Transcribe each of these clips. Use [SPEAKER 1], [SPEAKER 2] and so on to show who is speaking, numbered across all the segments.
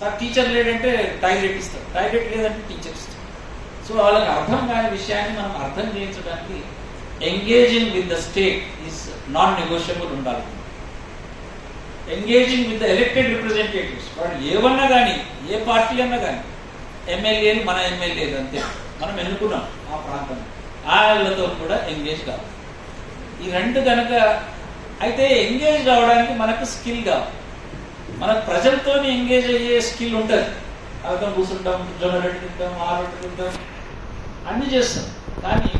[SPEAKER 1] Sir teacher లేడంటే toilet ఇస్తారు. Toilet లేదంటే టీచర్ ఇస్తారు. సో వాళ్ళకి అర్థం కాని విషయాన్ని మనం అర్థం చేయించడానికి engaging with the state is non negotiable ఉండాలి. Engaging with the elected representatives వాళ్ళు ఏమన్నా కానీ ఏ పార్టీ అన్నా కానీ ఎమ్మెల్యేలు మన ఎమ్మెల్యేలు అంతే. మనం ఎన్నుకున్నాం ఆ ప్రాంతం వాళ్ళతో కూడా ఎంగేజ్ కావాలి. ఈ రెండు కనుక అయితే ఎంగేజ్ కావడానికి మనకు స్కిల్ కావాలి. మన ప్రజలతో ఎంగేజ్ అయ్యే స్కిల్ ఉంటుంది. అర్థం కూర్చుంటాం జొన్న రొట్టె తింటాం ఆ రొట్టె తింటాం. అన్ని చేస్తాం. కానీ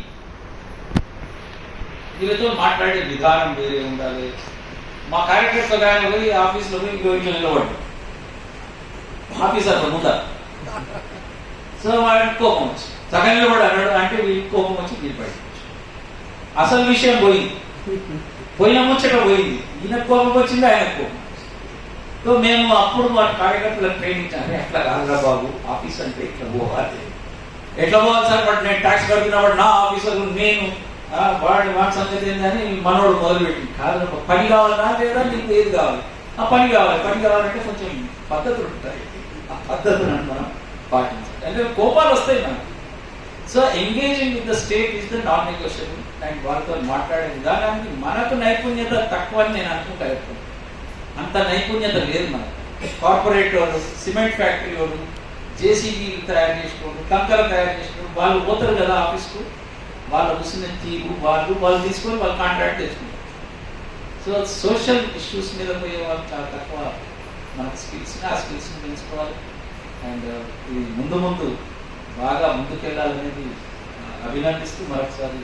[SPEAKER 1] వీళ్ళతో మాట్లాడే విధానం వేరే ఉండాలి. మా కార్యకర్త ఆయన పోయి ఆఫీస్లో పోయి ఇంకో ఇంట్లో నిలబడి. ఆఫీసర్ ముందా సో వాడికి కోపం వచ్చి. సగం నిలబడి అన్నాడు అంటే వీడికి కోపం వచ్చి నిలబడి అసలు విషయం పోయింది. పోయిన ముచ్చట పోయింది. ఈయన కోపం వచ్చింది ఆయన కోపం సో మేము అప్పుడు మా కార్యకర్తలకు ప్రేమించాలి. ఎట్లా కాదురా బాబు ఆఫీస్ అంటే ఇట్లా పోవాలి. ఎట్లా పోవాలి సార్? బట్ నేను ట్యాక్స్ కడుతున్నప్పుడు నా ఆఫీసర్ నేను వాడి వాడి సంగతి ఏంటని మనోడు మొదలుపెట్టింది. కాదు పని కావాలన్నా లేదా నీకు ఏది కావాలి? ఆ పని కావాలి. పని కావాలంటే కొంచెం పద్ధతులు ఉంటాయి. ఆ పద్ధతులను మనం పాటించాలి. అంటే కోపాలు వస్తాయి మనకు. So engaging with the state is the non negotiable and వాళ్ళతో మాట్లాడే విధానానికి మనకు నైపుణ్యత తక్కువ అని నేను అనుకుంటా ఎప్పుడు. అంత నైపుణ్యత లేదు మనకి కార్పొరేట్ వాళ్ళు సిమెంట్ ఫ్యాక్టరీ వాళ్ళు జేసీబీలు తయారు చేసుకోండి కంకర తయారు చేసుకోండి వాళ్ళు పోతారు కదా ఆఫీస్కు. వాళ్ళ కూర్చున్న తీరు వాళ్ళు వాళ్ళు తీసుకొని వాళ్ళు కాంట్రాక్ట్ తెచ్చుకుంటారు. సో సోషల్ ఇష్యూస్ మీద పోయే వాళ్ళు చాలా తక్కువ మనకు స్కిల్స్ ఆ స్కిల్స్ని పెంచుకోవాలి. అండ్ ఇది uh, ముందు ముందు బాగా ముందుకెళ్ళాలనేది అభినందిస్తూ మరొకసారి.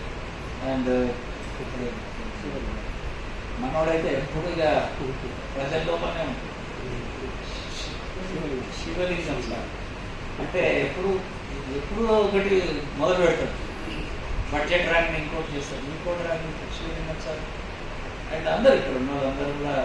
[SPEAKER 1] అండ్ మనోడైతే ఎప్పుడు ఇక ప్రజల లోపలనే ఉంటుంది. శివలింగం అంటే ఎప్పుడు ఎప్పుడు ఒకటి మొదలు పెడతాడు బడ్జెట్ ర్యాంక్ ఇంకోటి చేస్తారు ఇంకోటి ర్యాంక్ శివలింగం సార్. అండ్ అందరు ఇక్కడ ఉన్న వాళ్ళందరూ కూడా